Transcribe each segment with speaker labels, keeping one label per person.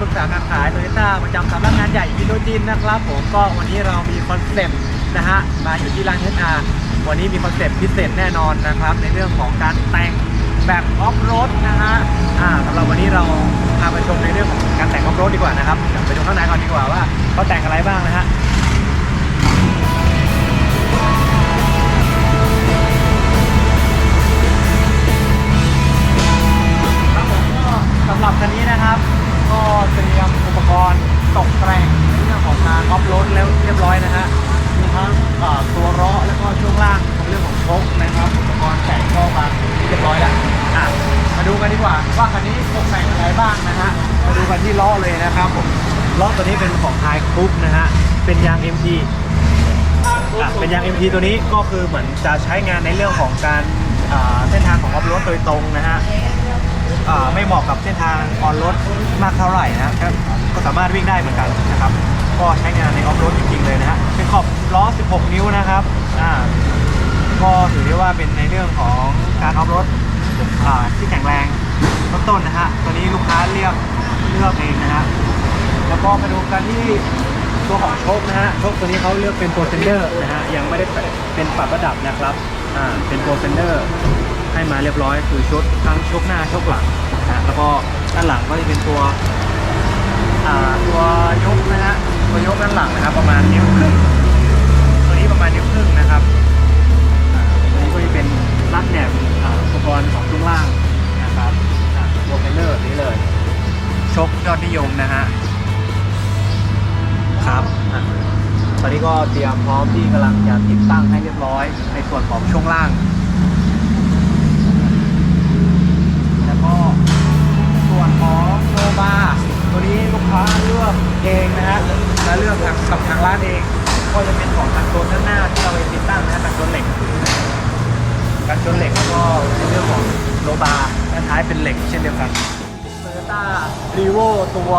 Speaker 1: ปรึกษาการขายโตโยต้าประจำสำนักงานใหญ่พิโนจินนะครับ ผมก็วันนี้เรามีคอนเซปต์นะฮะมาอยู่ที่ร้านเทสอาวันนี้มีคอนเซปต์พิเศษแน่นอนนะครับ ในเรื่องของการแต่งแบบออฟโรดนะฮะอ่าสำหรับวันนี้เราพาไปชมในเรื่องของการแต่งออฟโรดดีกว่านะครับเดี๋ยวไปดูข้างในก่อนดีกว่าว่าเขาแต่งอะไรบ้างนะฮะ บ้างนะฮะมาดูกันที่ล้อเลยนะครับผมล้อตัวนี้เป็นของไฮคุปนะฮะเป็นยาง MT อะเป็นยาง MT ตัวนี้ก็คือเหมือนจะใช้งานในเรื่องของการอ่าเส้นทางของออฟโรดโดยตรงนะฮะอ่าไม่เหมาะกับเส้นทางออนรถมากเท่าไหร่นะครับก็สามารถวิ่งได้เหมือนกันนะครับก็ใช้งานในออฟโรดจริงๆเลยนะฮะเป็นขอบล้อ 16 นิ้วนะครับอ่าก็ถือได้ว่าเป็นในเรื่องของการออฟโรดที่แข็งแรง ต้นๆนะฮะ ตัวนี้ลูกค้าเลือกเลือกเองนะฮะ แล้วก็มาดูกันที่ตัวของโชคนะฮะ โชคตัวนี้เขาเลือกเป็นตัวเซนเดอร์นะฮะ ยังไม่ได้เป็นปรับระดับนะครับ อ่า เป็นตัวเซนเดอร์ให้มาเรียบร้อยคือชุดทั้งชกหน้าชกหลังนะฮะแล้วก็ด้านหลังก็จะเป็นตัวอ่าตัวยกนะฮะตัวยกด้านหลังนะครับ ประมาณนิ้วครึ่งตัวนี้ประมาณนิ้วครึ่งนะครับอ่าตัวนี้ก็จะเป็นรัดแหนบอ่าอุปกรณ์ของช่วงล่าง ตัวเทเลอร์นี้เลย ชกยอดนิยมนะฮะ ครับอะตอนนี้ก็เตรียมพร้อมที่กำลังจะติดตั้งให้เรียบร้อย ในส่วนของช่วงล่าง แล้วก็ส่วนของโนบาตัวนี้ลูกค้าเลือกเองนะฮะและเลือกทางกับทางร้านเอง ก็จะเป็นของกันชนด้านหน้าที่เราไปติดตั้งนะฮะกันชนเหล็ก กันชนเหล็กแล้วก็ในเรื่องของ โนบาด้านท้ายเป็นเหล็กเช่นเดียวกันโตโยต้ารีโวตัว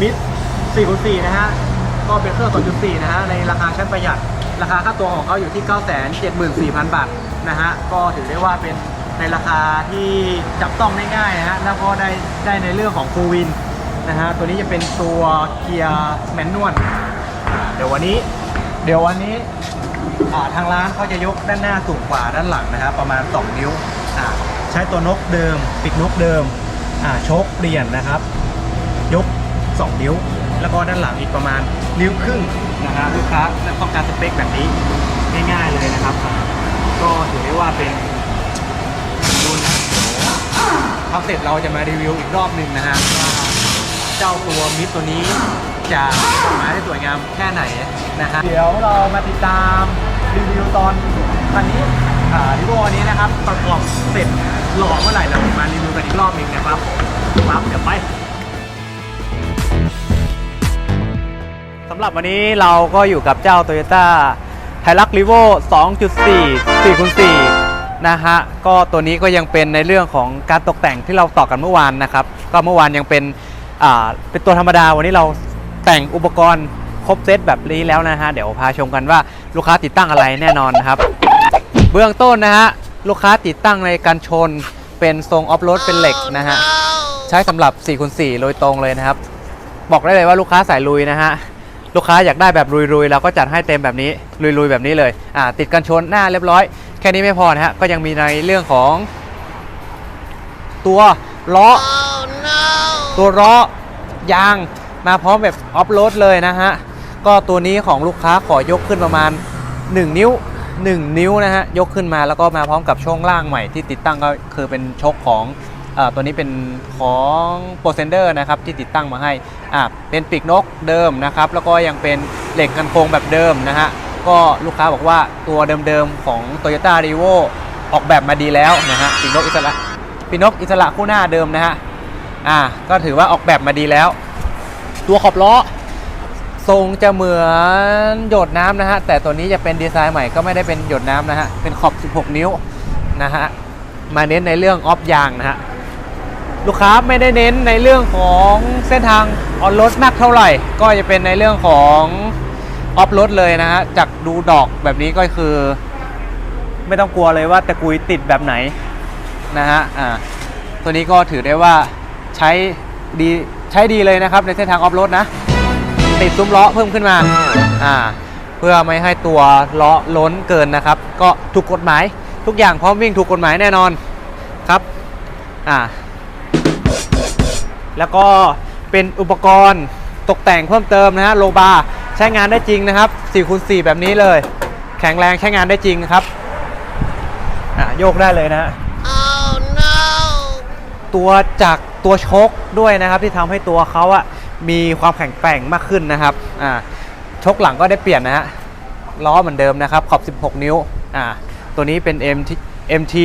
Speaker 1: มิด4.4 นะฮะ ก็เป็นเครื่อง 2.4 นะฮะ ในราคาชั้นประหยัด ราคาค่าตัวของเขาอยู่ที่ 974,000 บาทนะฮะ ก็ถือได้ว่าเป็นในราคาที่จับต้องได้ง่ายนะฮะ แล้วก็ได้ได้ในเรื่องของฟูวินนะฮะ ตัวนี้จะเป็นตัวเกียร์แมนนวลเดี๋ยววันนี้ เดี๋ยววันนี้ทางร้านเขาจะยกด้านหน้าสูงกว่าด้านหลังนะฮะประมาณ 2 นิ้วอ่า ใช้ตัวนกเดิม ปิดนกเดิมอ่าโชคเปลี่ยนนะครับ ยก 2 นิ้ว แล้วก็ด้านหลังอีกประมาณนิ้วครึ่งนะฮะลูกค้าต้องการสเปคแบบนี้ง่ายๆเลยนะครับ ก็ถือได้ว่าเป็นดูนะเดี๋ยวเอาเสร็จเราจะมารีวิวอีกรอบหนึ่งนะฮะว่าเจ้าตัวมิดตัวนี้จะออกมาได้สวยงามแค่ไหนนะฮะเดี๋ยวเรามาติดตามรีวิวตอนคันนี้อ่ารีวิวอันนี้นะครับ ประกอบเสร็จ หล่อเมื่อไหร่เรามารีวิวกันอีกรอบหนึ่งนะครับปั๊บเดี๋ยวไปสำหรับวันนี้เราก็อยู่กับเจ้า Toyota h i l u x r e v o 2.4 4x4 นะฮะ ก็ตัวนี้ก็ยังเป็นในเรื่องของการตกแต่งที่เราต่อกันเมื่อวานนะครับ ก็เมื่อวานยังเป็นอ่าเป็นตัวธรรมดา วันนี้เราแต่งอุปกรณ์ครบเซตแบบนี้แล้วนะฮะ เดี๋ยวพาชมกันว่าลูกค้าติดตั้งอะไรแน่นอนนะครับ เบื้องต้นนะฮะ ลูกค้าติดตั้งในการชนเป็นทรงออฟโรดเป็นเหล็กนะฮะใช้สำหรับ4คูณ4โดยตรงเลยนะครับ บอกได้เลยว่าลูกค้าสายลุยนะฮะลูกค้าอยากได้แบบลุยๆเราก็จัดให้เต็มแบบนี้ลุยๆแบบนี้เลยอ่าติดกันชนหน้าเรียบร้อย แค่นี้ไม่พอนะฮะก็ยังมีในเรื่องของ ตัวล้อตัวล้อยางมาพร้อมแบบออฟโรดเลยนะฮะก็ตัวนี้ของลูกค้าขอยกขึ้นประมาณ 1 นิ้ว 1 นิ้วนะฮะ ยกขึ้นมาแล้วก็มาพร้อมกับช่วงล่างใหม่ที่ติดตั้งก็คือเป็นชกของอตัวนี้เป็นของโปรเซนเดอร์นะครับที่ติดตั้งมาให้อ่าเป็นปีกนกเดิมนะครับ แล้วก็ยังเป็นเหล็กกันโครงแบบเดิมนะฮะ ก็ลูกค้าบอกว่าตัวเดิมๆของ Toyota r e v o ออกแบบมาดีแล้วนะฮะปีกนกอิสระปีกนกอิสระคู่หน้าเดิมนะฮะอ่าก็ถือว่าออกแบบมาดีแล้ว ตัวขอบล้อ ทรงจะเหมือนหยดน้ำนะฮะ แต่ตัวนี้จะเป็นดีไซน์ใหม่ก็ไม่ได้เป็นหยดน้ำนะฮะ เป็นขอบ 16 นิ้วนะฮะ มาเน้นในเรื่องออฟยางนะฮะ ลูกค้าไม่ได้เน้นในเรื่องของเส้นทางออนรถมากเท่าไหร่ ก็จะเป็นในเรื่องของออฟรถเลยนะฮะ จากดูดอกแบบนี้ก็คือ ไม่ต้องกลัวเลยว่าตะกุยติดแบบไหนนะฮะ อ่า ตัวนี้ก็ถือได้ว่าใช้ดีใช้ดีเลยนะครับในเส้นทางออฟโรดนะ ติดซุ้มล้อเพิ่มขึ้นมาอ่าเพื่อไม่ให้ตัวล้อล้นเกินนะครับ ก็ถูกกฎหมายทุกอย่างพร้อมวิ่งถูกกฎหมายแน่นอนครับอ่าแล้วก็เป็นอุปกรณ์ตกแต่งเพิ่มเติมนะฮะโลบาร์ใช้งานได้จริงนะครับ4คูณ4แบบนี้เลย แข็งแรงใช้งานได้จริงครับอ่าโยกได้เลยนะตัวจากตัวโชคด้วยนะครับที่ทำให้ตัวเขาอะ มีความแข็งแกร่งมากขึ้นนะครับอ่าชกหลังก็ได้เปลี่ยนนะฮะล้อเหมือนเดิมนะครับขอบ 16 นิ้วอ่าตัวนี้เป็น MT MT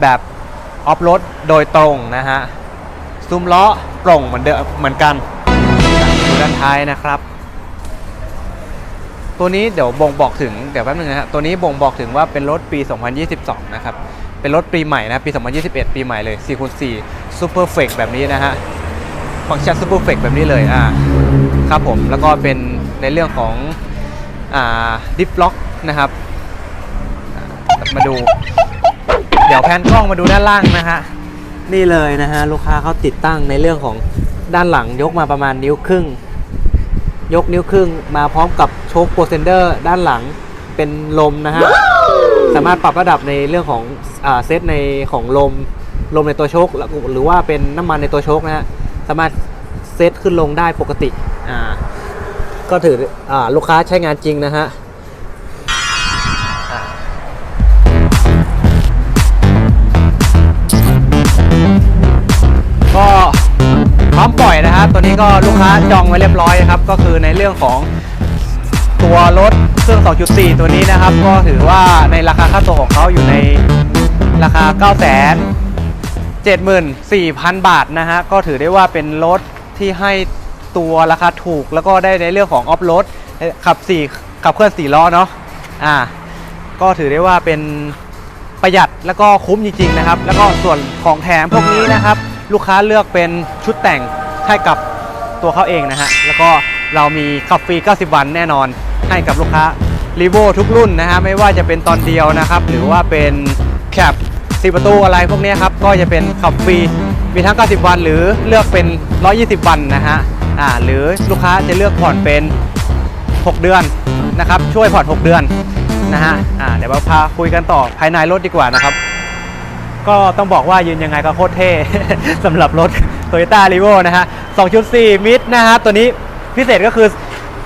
Speaker 1: แบบออฟโรดโดยตรงนะฮะซุ้มล้อโปร่งเหมือนเดิมเหมือนกันดูด้านท้ายนะครับ ตัวนี้เดี๋ยวบ่งบอกถึงเดี๋ยวแป๊บนึงนะฮะตัวนี้บ่งบอกถึงว่าเป็นรถปี 2022 นะครับ เป็นรถปีใหม่นะปี 2021 ปีใหม่เลย4คูณ4 Super f e c แบบนี้นะฮะ ฟังก์ชัน Super f e c แบบนี้เลยอ่าครับผมแล้วก็เป็นในเรื่องของอ่า Dip Lock นะครับ มาดู เดี๋ยวแพนกล้องมาดูด้านล่างนะฮะนี่เลยนะฮะลูกค้าเขาติดตั้งในเรื่องของด้านหลังยกมาประมาณนิ้วครึ่ง ยกนิ้วครึ่งมาพร้อมกับโชคโปรเซนเดอร์ด้านหลังเป็นลมนะฮะสามารถปรับระดับในเรื่องของอเซตในของลมลมในตัวโชคหรือว่าเป็นน้ำมันในตัวโชคนะฮะ สามารถเซตขึ้นลงได้ปกติอ่าก็ถืออาลูกค้าใช้งานจริงนะฮะอ่าก็พร้อมปล่อยนะฮะตัวนี้ก็ลูกค้าจองไว้เรียบร้อยนะครับ ก็คือในเรื่องของตัวรถเครื่อง 2.4 ตัวนี้นะครับ ก็ถือว่าในราคาค่าตัวของเขาอยู่ในราคา9 7 4 0 0 0 บาทนะฮะ ก็ถือได้ว่าเป็นรถที่ให้ตัวราคาถูกแล้วก็ได้ในเรื่องของออฟโรดขับ 4 ขับเคลื่อน 4 ล้อเนาะอ่าก็ถือได้ว่าเป็นประหยัดแล้วก็คุ้มจริงๆนะครับ แล้วก็ส่วนของแถมพวกนี้นะครับ ลูกค้าเลือกเป็นชุดแต่งให้กับตัวเขาเองนะฮะ แล้วก็เรามีขับฟรี 90 วันแน่นอนให้กับลูกค้ารีโวทุกรุ่นนะฮะไม่ว่าจะเป็นตอนเดียวนะครับ หรือว่าเป็นแคป สีประตูอะไรพวกนี้ครับ ก็จะเป็นขับฟรีมีทั้ง 90 วันหรือเลือกเป็น 120 วันนะฮะอ่าหรือลูกค้าจะเลือกผ่อนเป็น 6 เดือนนะครับ ช่วยผ่อน 6 เดือนนะฮะอ่าเดี๋ยวเราพาคุยกันต่อภายในรถดีกว่านะครับ ก็ต้องบอกว่ายืนยังไงก็โคตรเท่สำหรับรถ Toyota r e v o นะฮะ2.4มิดนะฮะตัวนี้พิเศษก็คือ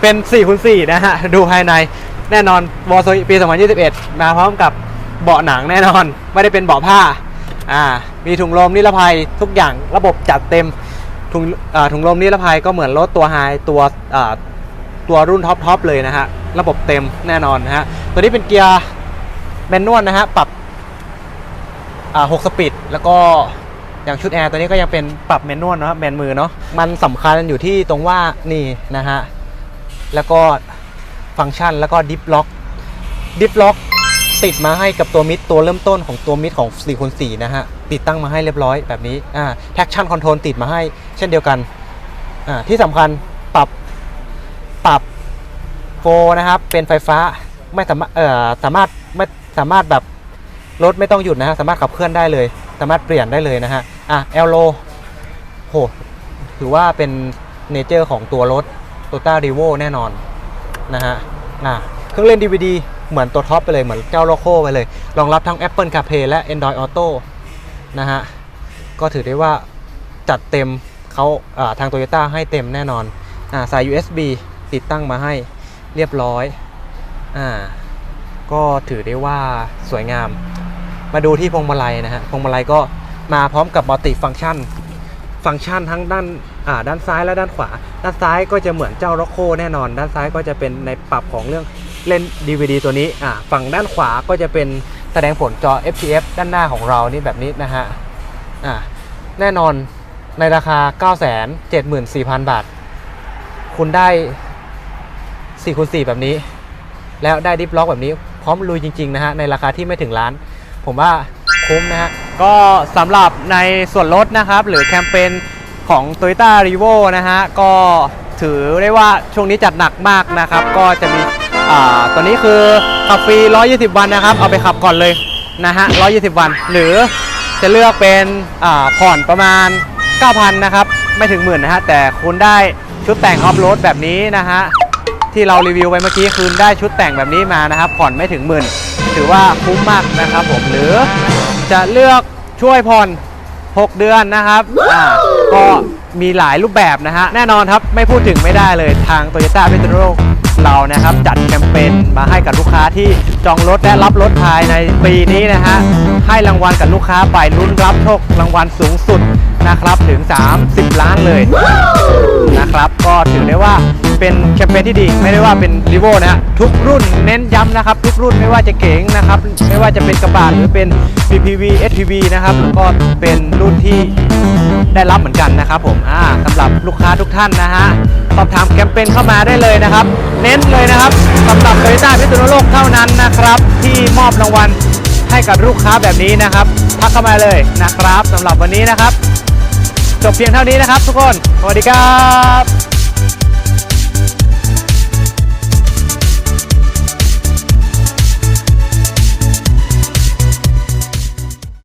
Speaker 1: เป็น4คูณ4นะฮะ ดูภายในแน่นอนวอลปี 2021 มาพร้อมกับ เบาะหนังแน่นอน ไม่ได้เป็นเบาะผ้าอ่ามีถุงลมนิรภัยทุกอย่างระบบจัดเต็มถุงอ่าถุงลมนิรภัยก็เหมือนรถตัวไฮตัวอ่าตัวรุ่นท็อปทอปเลยนะฮะระบบเต็มแน่นอนนะฮะตัวนี้เป็นเกียร์แมนนวลนะฮะปรับอ่า6สปีดแล้วก็อย่างชุดแอร์ตัวนี้ก็ยังเป็นปรับแมนนวลนะครับแมนมือเนาะมันสำคัญอยู่ที่ตรงว่านี่นะฮะแล้วก็ฟังก์ชันแล้วก็ดิฟล็อกดิฟล็อก ติดมาให้กับตัวมิดตัวเริ่มต้นของตัวมิดของ4คูณ4นะฮะติดตั้งมาให้เรียบร้อยแบบนี้อ่าแท็กชั่นคอนโทรลติดมาให้เช่นเดียวกันอ่าที่สำคัญปรับปรับโฟนะครับเป็นไฟฟ้าไม่สามารถเอ่อสามารถไม่สามารถแบบรถไม่ต้องหยุดนะฮะสามารถขับเคลื่อนได้เลย สามารถเปลี่ยนได้เลยนะฮะอะเอลโลโหถือว่าเป็นเนเจอร์ของตัวรถ t o y o t a r e v o แน่นอนนะฮะอะเครื่องเล่น DVD เหมือนตัวท็อปไปเลยเหมือนเจ้าโลโก้ไปเลย รองรับทั้ง Apple CarPlay และ Android Auto นะฮะ ก็ถือได้ว่าจัดเต็มเขาาทาง Toyota ให้เต็มแน่นอนอสาย USB ติดตั้งมาให้เรียบร้อยอ่าก็ถือได้ว่าสวยงาม มาดูที่พวงมาลัยนะฮะ พวงมาลัยก็มาพร้อมกับมัลติฟังก์ชัน ฟังก์ชันทั้งด้านอ่าด้านซ้ายและด้านขวา ด้านซ้ายก็จะเหมือนเจ้า r ็อกโคแน่นอน ด้านซ้ายก็จะเป็นในปรับของเรื่อง เล่น DVD ตัวนี้อ่าฝั่งด้านขวาก็จะเป็นแสดงผลจอ FTF ด้านหน้าของเรานี่แบบนี้นะฮะอ่าแน่นอนในราคา 974,000 บาท คุณได้4คูณ4แบบนี้ แล้วได้ดิฟล็อกแบบนี้พร้อมลุยจริงๆนะฮะในราคาที่ไม่ถึงล้าน ผมว่าคุ้มนะฮะ ก็สำหรับในส่วนลดนะครับ หรือแคมเปญของ Toyota r e v o นะฮะ ก็ถือได้ว่าช่วงนี้จัดหนักมากนะครับ ก็จะมี อ่าตัวนี้คือขับฟรี 120 วันนะครับ เอาไปขับก่อนเลยนะฮะ 120 วัน หรือจะเลือกเป็นอ่าผ่อนประมาณ 9,000 นะครับ ไม่ถึงหมื่นนะฮะ แต่คุณได้ชุดแต่งออฟโรดแบบนี้นะฮะ ที่เรารีวิวไปเมื่อกี้คือได้ชุดแต่งแบบนี้มานะครับ ผ่อนไม่ถึงหมื่น ถือว่าคุ้มมากนะครับผม หรือจะเลือกช่วยผ่อน 6 เดือนนะครับอ่าก็มีหลายรูปแบบนะฮะ แน่นอนครับ ไม่พูดถึงไม่ได้เลยทาง Toyota p e t r o เรานะครับจัดแคมเปญมาให้กับลูกค้าที่จองรถและรับรถภายในปีนี้นะฮะให้รางวัลกับลูกค้าไปลุ้นรับโชครางวัลสูงสุดนะครับถึง 30 ล้านเลยนะครับ ก็ถือได้ว่า เป็นแคมเปญที่ดี ไม่ได้ว่าเป็นรีโวนะฮะทุกรุ่นเน้นย้ำนะครับ ทุกรุ่นไม่ว่าจะเก๋งนะครับ ไม่ว่าจะเป็นกระบะหรือเป็น PPV SPV นะครับก็เป็นรุ่นที่ได้รับเหมือนกันนะครับผมอ่าสำหรับลูกค้าทุกท่านนะฮะสอบถามแคมเปญเข้ามาได้เลยนะครับ เน้นเลยนะครับสำหรับโตโยต้าพิษณุโลกเท่านั้นนะครับ ที่มอบรางวัลให้กับลูกค้าแบบนี้นะครับทักเข้ามาเลยนะครับสำหรับวันนี้นะครับ จบเพียงเท่านี้นะครับทุกคน สวัสดีครับ